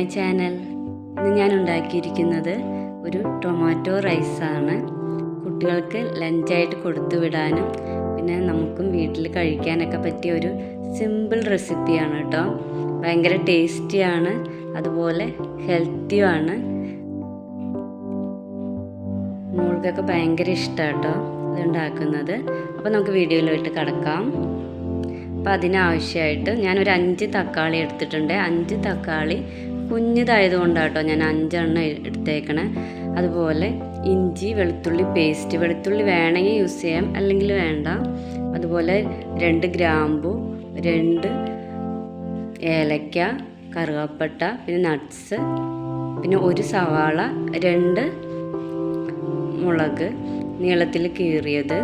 My channel. ഇന്ന് ഞാൻ ഉണ്ടാക്കിയിരിക്കുന്നത് ഒരു ടൊമാറ്റോ റൈസാണ്. കുട്ടികൾക്ക് ലഞ്ചായിട്ട് കൊടുത്തു വിടാനും പിന്നെ നമുക്കും വീട്ടിൽ കഴിക്കാനൊക്കെ പറ്റിയ ഒരു സിമ്പിൾ റെസിപ്പിയാണ് കേട്ടോ. ഭയങ്കര ടേസ്റ്റിയാണ് അതുപോലെ ഹെൽത്തിയുമാണ്. മോൾക്കൊക്കെ ഭയങ്കര ഇഷ്ടമാണ് കേട്ടോ ഇത് അപ്പോൾ നമുക്ക് വീഡിയോയിലോട്ട് കടക്കാം. അപ്പോൾ അതിനാവശ്യമായിട്ട് ഞാനൊരു അഞ്ച് തക്കാളി എടുത്തിട്ടുണ്ട്. അഞ്ച് തക്കാളി കുഞ്ഞിതായതുകൊണ്ടാണ് കേട്ടോ ഞാൻ അഞ്ചെണ്ണം എടുത്തേക്കണേ. അതുപോലെ ഇഞ്ചി വെളുത്തുള്ളി പേസ്റ്റ്. വെളുത്തുള്ളി വേണമെങ്കിൽ യൂസ് ചെയ്യാം അല്ലെങ്കിൽ വേണ്ട. അതുപോലെ രണ്ട് ഗ്രാമ്പു രണ്ട് ഏലക്ക കറുകപ്പട്ട പിന്നെ നട്ട്സ് പിന്നെ ഒരു സവാള രണ്ട് മുളക് നീളത്തിൽ കീറിയത്.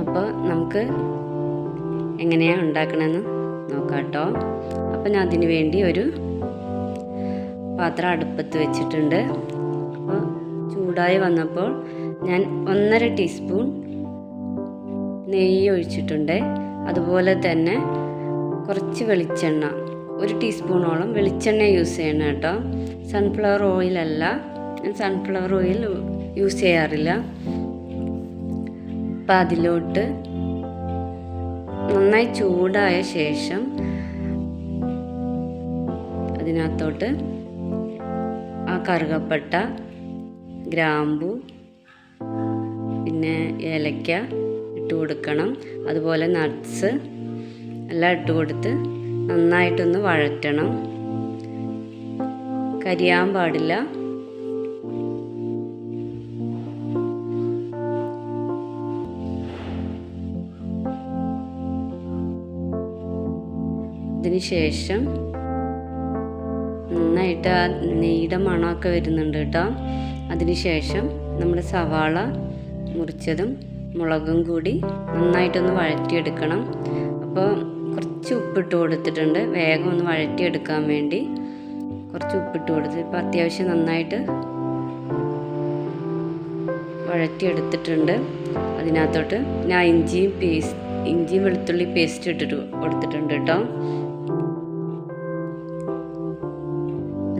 അപ്പോൾ നമുക്ക് എങ്ങനെയാണ് ഉണ്ടാക്കണമെന്ന് നോക്കാം കേട്ടോ അപ്പോൾ ഞാൻ അതിന് വേണ്ടി ഒരു പാത്രം അടുപ്പത്ത് വെച്ചിട്ടുണ്ട്. അപ്പോൾ ചൂടായി വന്നപ്പോൾ ഞാൻ ഒന്നര ടീസ്പൂൺ നെയ്യ് ഒഴിച്ചിട്ടുണ്ട്. അതുപോലെ തന്നെ കുറച്ച് വെളിച്ചെണ്ണ ഒരു ടീസ്പൂണോളം വെളിച്ചെണ്ണ യൂസ് ചെയ്യണം കേട്ടോ. സൺഫ്ലവർ ഓയിലല്ല ഞാൻ സൺഫ്ലവർ ഓയിൽ യൂസ് ചെയ്യാറില്ല. അപ്പം അതിലോട്ട് നന്നായി ചൂടായ ശേഷം അതിനകത്തോട്ട് ആ കറുകപ്പട്ട ഗ്രാമ്പു പിന്നെ ഏലക്ക ഇട്ട് കൊടുക്കണം. അതുപോലെ നട്ട്സ് എല്ലാം ഇട്ട് കൊടുത്ത് നന്നായിട്ടൊന്ന് വഴറ്റണം. കരിയാൻ പാടില്ല. അതിനുശേഷം ശേഷം നന്നായിട്ട് ആ നെയ്യുടെ മണമൊക്കെ വരുന്നുണ്ട് കേട്ടോ. അതിന് ശേഷം നമ്മൾ സവാള മുറിച്ചതും മുളകും കൂടി നന്നായിട്ടൊന്ന് വഴറ്റിയെടുക്കണം. അപ്പോൾ കുറച്ച് ഉപ്പിട്ട് കൊടുത്തിട്ടുണ്ട്. വേഗം ഒന്ന് വഴറ്റിയെടുക്കാൻ വേണ്ടി കുറച്ച് ഉപ്പിട്ട് കൊടുത്ത് ഇപ്പോൾ അത്യാവശ്യം നന്നായിട്ട് വഴറ്റിയെടുത്തിട്ടുണ്ട്. അതിനകത്തോട്ട് ഞാൻ ഇഞ്ചിയും പേസ്റ്റ് ഇഞ്ചിയും വെളുത്തുള്ളി പേസ്റ്റ് ഇട്ടിട്ട് കൊടുത്തിട്ടുണ്ട് കേട്ടോ.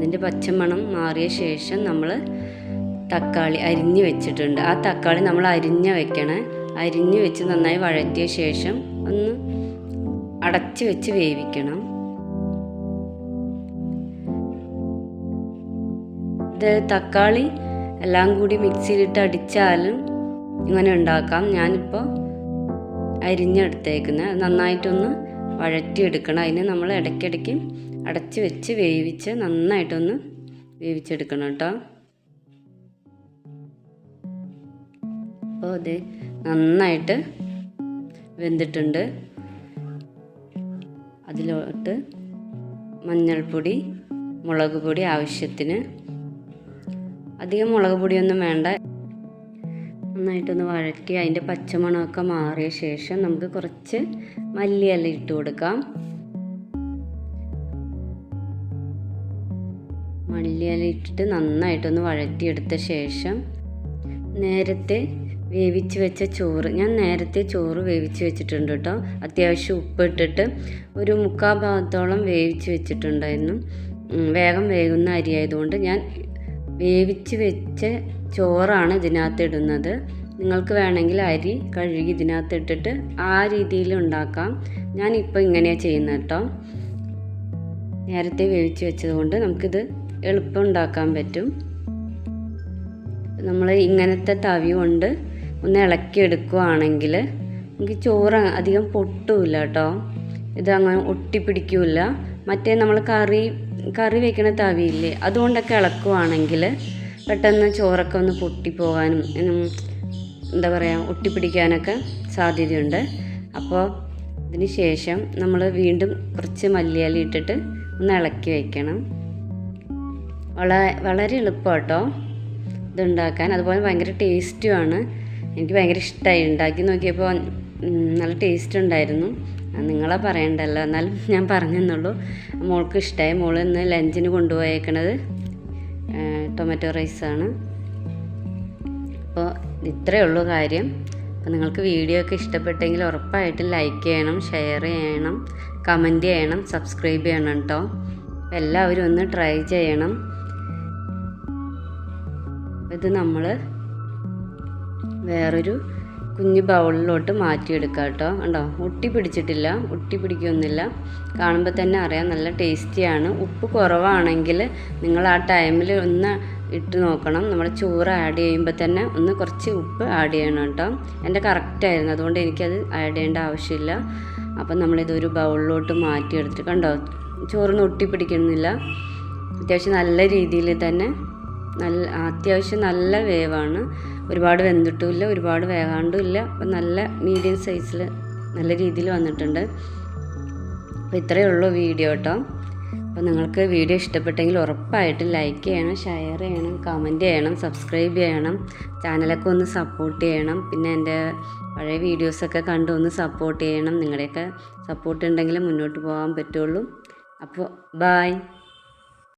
അതിന്റെ പച്ചമണം മാറിയ ശേഷം നമ്മൾ തക്കാളി അരിഞ്ഞ് വെച്ചിട്ടുണ്ട്. ആ തക്കാളി നമ്മൾ അരിഞ്ഞ് വെക്കണേ. അരിഞ്ഞ് വെച്ച് നന്നായി വഴറ്റിയ ശേഷം ഒന്ന് അടച്ച് വെച്ച് വേവിക്കണം. ഇത് തക്കാളി എല്ലാം കൂടി മിക്സിയിലിട്ട് അടിച്ചാലും ഇങ്ങനെ ഉണ്ടാക്കാം. ഞാനിപ്പോൾ അരിഞ്ഞെടുത്തേക്കുന്നത് നന്നായിട്ടൊന്ന് വഴറ്റിയെടുക്കണം. അതിന് നമ്മൾ ഇടയ്ക്കിടയ്ക്ക് അടച്ച് വെച്ച് വേവിച്ച് നന്നായിട്ടൊന്ന് വേവിച്ചെടുക്കണം കേട്ടോ. അപ്പോൾ ഇത് നന്നായിട്ട് വെന്തിട്ടുണ്ട്. അതിലോട്ട് മഞ്ഞൾപ്പൊടി മുളക് പൊടി ആവശ്യത്തിന്. അധികം മുളക് പൊടിയൊന്നും വേണ്ട. നന്നായിട്ടൊന്ന് വഴക്കി അതിന്റെ പച്ചമണമൊക്കെ മാറിയ ശേഷം നമുക്ക് കുറച്ച് മല്ലിയില ഇട്ട് കൊടുക്കാം. മല്ലിയില ഇട്ടിട്ട് നന്നായിട്ടൊന്ന് വഴറ്റിയെടുത്ത ശേഷം നേരത്തെ വേവിച്ച് വെച്ച ചോറ് ഞാൻ നേരത്തെ ചോറ് വേവിച്ച് വെച്ചിട്ടുണ്ട് കേട്ടോ. അത്യാവശ്യം ഉപ്പിട്ടിട്ട് ഒരു മുക്കാൽ ഭാഗത്തോളം വേവിച്ച് വെച്ചിട്ടുണ്ടായിരുന്നു. വേഗം വേകുന്ന അരി ആയതുകൊണ്ട് ഞാൻ വേവിച്ച് വെച്ച ചോറാണ് ഇതിനകത്ത് ഇടുന്നത്. നിങ്ങൾക്ക് വേണമെങ്കിൽ അരി കഴുകി ഇതിനകത്ത് ഇട്ടിട്ട് ആ രീതിയിൽ ഉണ്ടാക്കാം. ഞാനിപ്പോൾ ഇങ്ങനെയാണ് ചെയ്യുന്നത് കേട്ടോ. നേരത്തെ വേവിച്ച് വെച്ചതുകൊണ്ട് നമുക്കിത് എളുപ്പം ഉണ്ടാക്കാൻ പറ്റും. നമ്മൾ ഇങ്ങനത്തെ തവി കൊണ്ട് ഒന്ന് ഇളക്കി എടുക്കുകയാണെങ്കിൽ നമുക്ക് ചോറ് അധികം പൊട്ടില്ല കേട്ടോ. ഇത് അങ്ങനെ ഒട്ടിപ്പിടിക്കില്ല മറ്റേ നമ്മൾ കറി കറി വെക്കണ തവിയില്ലേ അതുകൊണ്ടൊക്കെ ഇളക്കുവാണെങ്കിൽ പെട്ടെന്ന് ചോറൊക്കെ ഒന്ന് പൊട്ടിപ്പോകാനും എന്താ പറയുക ഒട്ടിപ്പിടിക്കാനൊക്കെ സാധ്യതയുണ്ട്. അപ്പോൾ അതിന് ശേഷം നമ്മൾ വീണ്ടും കുറച്ച് മല്ലിയാലി ഇട്ടിട്ട് ഒന്ന് ഇളക്കി വയ്ക്കണം വളരെ വളരെ എളുപ്പം കേട്ടോ ഇതുണ്ടാക്കാൻ. അതുപോലെ ഭയങ്കര ടേസ്റ്റുമാണ് എനിക്ക് ഭയങ്കര ഇഷ്ടമായി ഉണ്ടാക്കി നോക്കിയപ്പോൾ നല്ല ടേസ്റ്റ് ഉണ്ടായിരുന്നു. നിങ്ങളെ പറയണ്ടല്ലോ. എന്നാലും ഞാൻ പറഞ്ഞെന്നുള്ളൂ. മോൾക്ക് ഇഷ്ടമായി മോൾ ഇന്ന് ലഞ്ചിന് കൊണ്ടുപോയേക്കണത് ടൊമാറ്റോ റൈസാണ്. അപ്പോൾ ഇത്രയേ ഉള്ളൂ കാര്യം. അപ്പോൾ നിങ്ങൾക്ക് വീഡിയോ ഒക്കെ ഇഷ്ടപ്പെട്ടെങ്കിൽ ഉറപ്പായിട്ടും ലൈക്ക് ചെയ്യണം ഷെയർ ചെയ്യണം കമന്റ് ചെയ്യണം സബ്സ്ക്രൈബ് ചെയ്യണം കേട്ടോ എല്ലാവരും ഒന്ന് ട്രൈ ചെയ്യണം. ഇത് നമ്മൾ വേറൊരു കുഞ്ഞു ബൗളിലോട്ട് മാറ്റിയെടുക്കുക കേട്ടോ. കണ്ടോ? ഒട്ടി പിടിച്ചിട്ടില്ല. ഒട്ടി പിടിക്കൊന്നുമില്ല. കാണുമ്പോൾ തന്നെ അറിയാം നല്ല ടേസ്റ്റിയാണ്. ഉപ്പ് കുറവാണെങ്കിൽ നിങ്ങൾ ആ ടൈമിൽ ഒന്ന് ഇട്ട് നോക്കണം. നമ്മൾ ചോറ് ആഡ് ചെയ്യുമ്പോൾ തന്നെ ഒന്ന് കുറച്ച് ഉപ്പ് ആഡ് ചെയ്യണം കേട്ടോ. എന്റെ കറക്റ്റായിരുന്നു അതുകൊണ്ട് എനിക്കത് ആഡ് ചെയ്യേണ്ട ആവശ്യമില്ല. അപ്പം നമ്മളിതൊരു ബൗളിലോട്ട് മാറ്റിയെടുത്തിട്ട് കണ്ടോ? ചോറിന് ഒട്ടി പിടിക്കുന്നില്ല അത്യാവശ്യം നല്ല രീതിയിൽ തന്നെ നല്ല അത്യാവശ്യം നല്ല വേവാണ്. ഒരുപാട് വെന്തിട്ടുമില്ല ഒരുപാട് വേകാണ്ടും ഇല്ല അപ്പം നല്ല മീഡിയം സൈസിൽ നല്ല രീതിയിൽ വന്നിട്ടുണ്ട്. അപ്പോൾ ഇത്രയേ ഉള്ളൂ വീഡിയോ കേട്ടോ അപ്പോൾ നിങ്ങൾക്ക് വീഡിയോ ഇഷ്ടപ്പെട്ടെങ്കിൽ ഉറപ്പായിട്ടും ലൈക്ക് ചെയ്യണം ഷെയർ ചെയ്യണം കമന്റ് ചെയ്യണം സബ്സ്ക്രൈബ് ചെയ്യണം ചാനലൊക്കെ ഒന്ന് സപ്പോർട്ട് ചെയ്യണം. പിന്നെ എന്റെ പഴയ വീഡിയോസൊക്കെ കണ്ട് ഒന്ന് സപ്പോർട്ട് ചെയ്യണം. നിങ്ങളുടെയൊക്കെ സപ്പോർട്ട് ഉണ്ടെങ്കിൽ മുന്നോട്ട് പോകാൻ പറ്റുള്ളൂ. അപ്പോൾ ബായ്